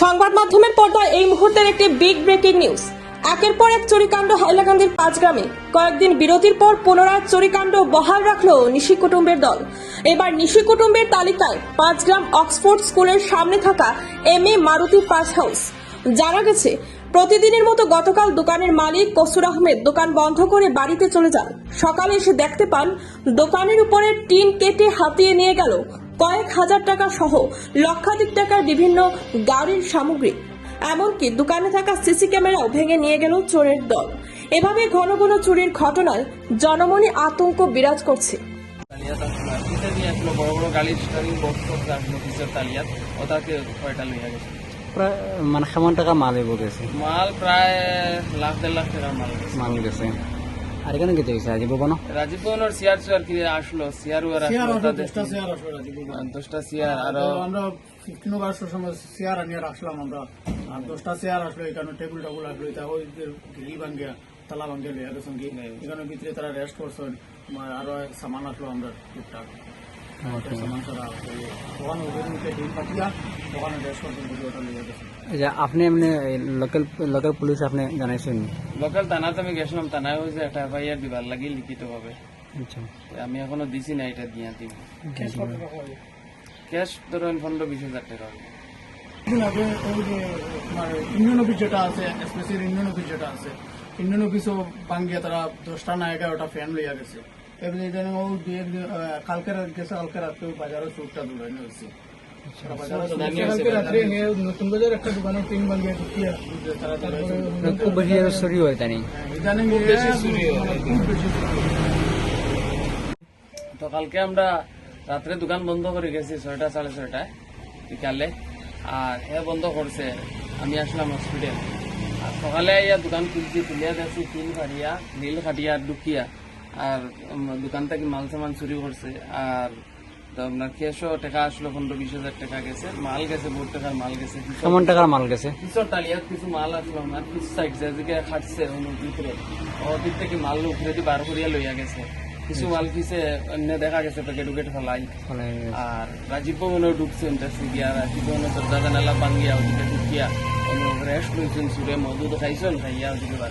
সংবাদ মাধ্যমের পর্দায় এই মুহূর্তের একটি বিগ ব্রেকিং নিউজ একের পর এক চুরিকাণ্ড হাইলাকান্দির পাঁচ গ্রামে কয়েকদিন বিরতির পর পুনরায় চুরিকাণ্ড বহাল রাখল নিশি কুটুম্বের দল। এবার নিশি কুটুম্বের তালিকায় পাঁচ গ্রাম অক্সফোর্ড স্কুলের সামনে থাকা M A Maruti pass house. জানা গেছে, প্রতিদিনের মতো গতকাল দোকানের মালিক কসুর আহমেদ দোকান বন্ধ করে বাড়িতে চলে যান। সকালে এসে দেখতে পান, দোকানের উপরে টিন কেটে হাতিয়ে নিয়ে গেল কয়েক হাজার টাকা সহ লক্ষাধিক টাকার বিভিন্ন গাড়ির সামগ্রী। এমনকি দোকানে থাকা সিসি ক্যামেরাও ভেঙে নিয়ে গেল চোরের দল। এভাবে ঘন ঘন চুরির ঘটনায় জনমনে আতঙ্ক বিরাজ করছে। মানে কেমন টাকা মাল গেছে মাল প্রায় লাখ দেড় লাখ টাকা মাল মাল গেছে আর এখানে কি হয়েছে আজি ভবন রাজীব ভবনের সিয়ার চেয়ার কি আসলো? সিয়ার ওয়ার চেয়ার আসলো দশটা চেয়ার আসলো রাজীব ভবন। দশটা সিয়ার আর আমরা ফিফটিন আগস্টের সময় চেয়ার আনিয়ে রাখলাম আমরা। আর দশটা চেয়ার আসলো এখানে টেবিল টেবিল আসলো এটা ওই যে গিরি ভাঙ্গিয়া তালা ভাঙ্গে লইয়া গেছেন কি এখানে ভিতরে তারা রেস্ট করছেন আরও সামান আসলো আমরা টুকটাক। যে আপনি এমনি লোকাল লোকাল পুলিশ আপনি জানাইছেন? লোকাল থানাতে আমি গেছিলাম থানায় হয়েছে একটা এফআইআর দিবার লাগি লিখিত ভাবে আচ্ছা আমি এখনও দিছি না এটা দিয়া দিব ক্যাশ ধরেন পনেরো বিশ হাজার টাকা হবে। দিন আগে ওই যে তোমার ইউনিয়ন অফিস যেটা আছে স্পেশাল ইউনিয়ন অফিস যেটা আছে ইউনিয়ন অফিসও ভাঙ্গিয়া তারা দশটা না এগারোটা ফ্যান লইয়া গেছে এবারে ইদানিং ও দুই একদিন আহ, কালকে রাত গেছে কালকে রাত্রে বাজারে চোরটা দৌড়ানো হয়েছে। তারপরে খুব বেশি চুরি হয় তাই খুব বেশি চুরি হয় হয়। তো কালকে আমরা রাত্রে দোকান বন্ধ করে গেছি ছয়টা সাড়ে ছয়টায় বিকালে। আর হে বন্ধ করছে আমি আসলাম হসপিটাল আর সকালে ইয়া দোকান খুলছি তুলিয়া দেখছি তিন ফাড়িয়া নীল খাটিয়া ডুকিয়া আর দোকান থেকে মাল সামান চুরি করছে। আর আপনার কেশও টাকা আসলো পনেরো বিশ হাজার টাকা গেছে। মাল গেছে বহুত টাকার মাল গেছে। কিছু কেমন টাকার মাল গেছে? পিছর তালিয়াত কিছু মাল আসলো আমার কিছু সাইড যেদিকে খাটছে ভিতরে। ওদিক থেকে মাল উপরে দিয়ে বার করিয়া লইয়া গেছে। কিছু মাল পিছে অন্য দেখা গেছে প্যাকেট উকেট ফেলাই। মানে আর রাজীব ভবনেও ঢুকছে ইন্টারসি গিয়া। রাজীব ভবনের দরজা জানালা ভাঙ্গিয়া ওদিকে ঢুকিয়া। রেস্ট লইছেন সুরে মধু তো খাইছেন খাইয়া ওদিকে বার